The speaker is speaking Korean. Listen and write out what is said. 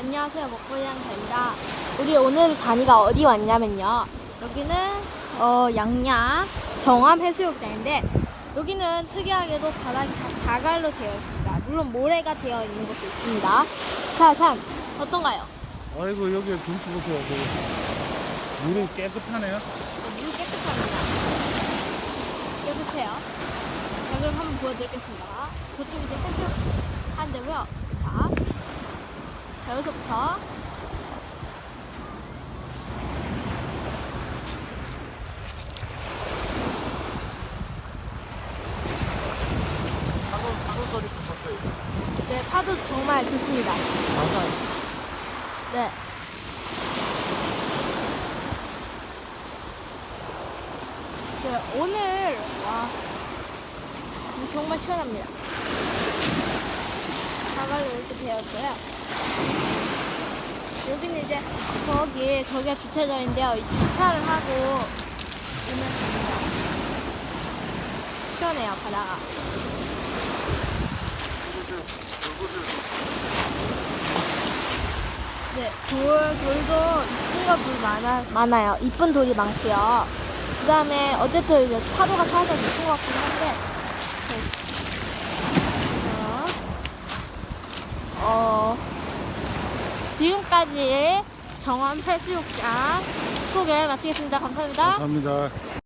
안녕하세요. 먹고양입니다. 우리 오늘 다니가 어디 왔냐면요. 여기는 어 양양 정암 해수욕장인데 여기는 특이하게도 바닥이 다 자갈로 되어 있습니다. 물론 모래가 되어 있는 것도 있습니다. 자참 어떤가요? 아이고 여기 경치 보세요. 그 물이 깨끗하네요. 어, 물 깨끗합니다. 깨끗해요. 자 그럼 한번 보여드리겠습니다. 저쪽 이제 해수욕 한데고요 자, 자 여기서부터 파도 파도 소리 들었어요. 네 파도 정말 좋습니다 가사 네. 네, 오늘 와물 정말 시원합니다. 자갈로 이렇게 되었어요. 여기는 이제 저기 저기가 주차장인데요. 이 주차를 하고 오면 됩니다. 시원해요 바다가. 네, 돌, 돌도 이쁜 것도 많아, 많아요. 이쁜 돌이 많고요. 그 다음에 어쨌든 이제 파도가 살짝 이쁜 것 같긴 한데, 네. 어, 어, 지금까지 정원 해수욕장 소개 마치겠습니다. 감사합니다. 감사합니다.